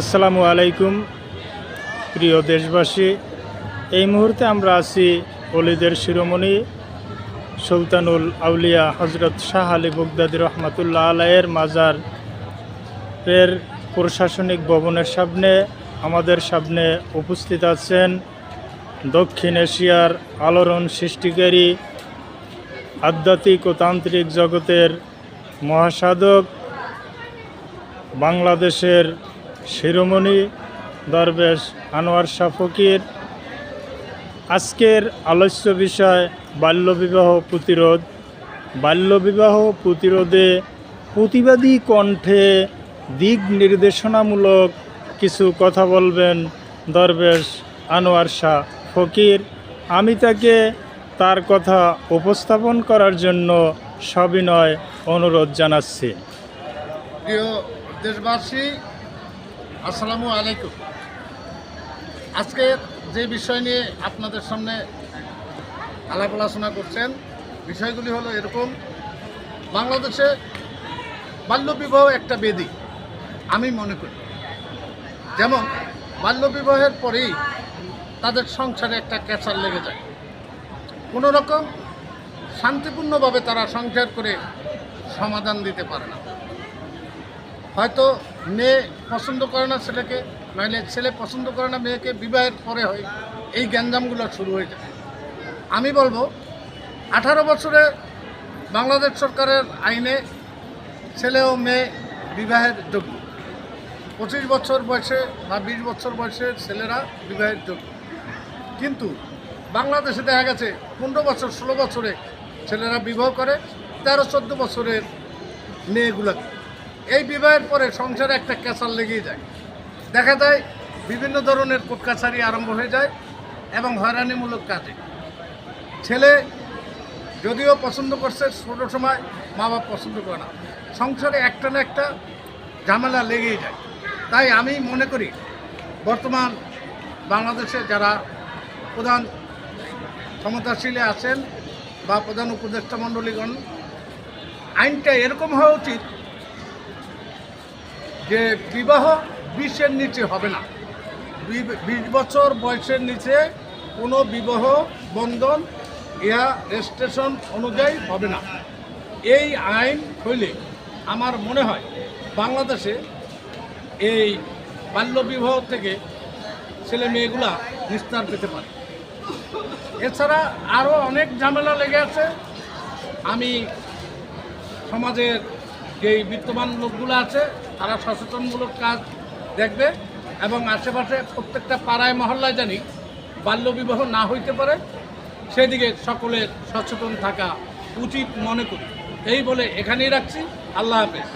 আসসালামু আলাইকুম, প্রিয় দেশবাসী। এই মুহূর্তে আমরা আছি অলিদের শিরোমণি সুলতানুল আউলিয়া হজরত শাহ আলী বগদাদি রহমাতুল্লাহ আলাইয়ের মাজার এর প্রশাসনিক ভবনের সামনে আমাদের সামনে উপস্থিত আছেন দক্ষিণ এশিয়ার আলোড়ন সৃষ্টিকারী আধ্যাত্মিক ও তান্ত্রিক জগতের মহাসাধক বাংলাদেশের শিরোমণি দরবেশ আনোয়ার শাহ ফকির। আজকের আলোচ্য বিষয় বাল্যবিবাহ প্রতিরোধ। বাল্যবিবাহ প্রতিরোধে প্রতিবাদী কণ্ঠে দিক নির্দেশনামূলক কিছু কথা বলবেন দরবেশ আনোয়ার শাহ ফকির। আমি তাকে তার কথা উপস্থাপন করার জন্য সবিনয় অনুরোধ জানাচ্ছি। প্রিয় দেশবাসী আসসালামু আলাইকুম। আজকে যে বিষয় নিয়ে আপনাদের সামনে আলাপ আলোচনা করছেন, বিষয়গুলি হলো এরকম, বাংলাদেশে বাল্যবিবাহ একটা বেদি, আমি মনে করি। যেমন, বাল্যবিবাহের পরেই তাদের সংসারে একটা ক্যাচার লেগে যায়। কোনো রকম শান্তিপূর্ণভাবে তারা সংসার করে সমাধান দিতে পারে না। হয়তো মেয়ে পছন্দ করে না ছেলেকে, নইলে ছেলে পছন্দ করে না মেয়েকে বিবাহের পরে হয়, এই গ্যাঞ্জামগুলো শুরু হয়ে যায়। আমি বলব, আঠারো বছরে বাংলাদেশ সরকারের আইনে ছেলে ও মেয়ে বিবাহের যোগ্য। পঁচিশ বছর বয়সে বা বিশ বছর বয়সের ছেলেরা বিবাহের যোগ্য। কিন্তু বাংলাদেশে দেখা গেছে, পনেরো বছর, ষোলো বছরে ছেলেরা বিবাহ করে, তেরো, চোদ্দ বছরের মেয়েগুলোকে। এই বিবাহের পরে সংসারে একটা ক্যাসাল লেগেই যায়। দেখা যায় বিভিন্ন ধরনের কোর্ট কাছারি আরম্ভ হয়ে যায় এবং হয়রানিমূলক কাজে। ছেলে যদিও পছন্দ করছে, ছোটো সময় মা বাপ পছন্দ করে না। সংসারে একটা না একটা ঝামেলা লেগেই যায়। তাই আমি মনে করি, বর্তমান বাংলাদেশে যারা প্রধান ক্ষমতাশীলে আছেন বা প্রধান উপদেষ্টা মণ্ডলীগণ, আইনটা এরকম হওয়া উচিত যে বিবাহ বিশের নিচে হবে না। বিশ বছর বয়সের নিচে কোনো বিবাহ বন্ধন ইহা রেজিস্ট্রেশন অনুযায়ী হবে না। এই আইন হইলে আমার মনে হয় বাংলাদেশে এই বাল্যবিবাহ থেকে ছেলে মেয়েগুলা নিস্তার পেতে পারে। এছাড়া আরও অনেক ঝামেলা লেগে আছে। আমি সমাজের যেই বিত্তমান লোকগুলো আছে, তারা সচেতনমূলক কাজ দেখবে এবং আশেপাশে প্রত্যেকটা পাড়ায়, মহল্লায় জানি বাল্যবিবাহ না হইতে পারে, সেদিকে সকলের সচেতন থাকা উচিত মনে করি। এই বলে এখানেই রাখছি। আল্লাহ হাফেজ।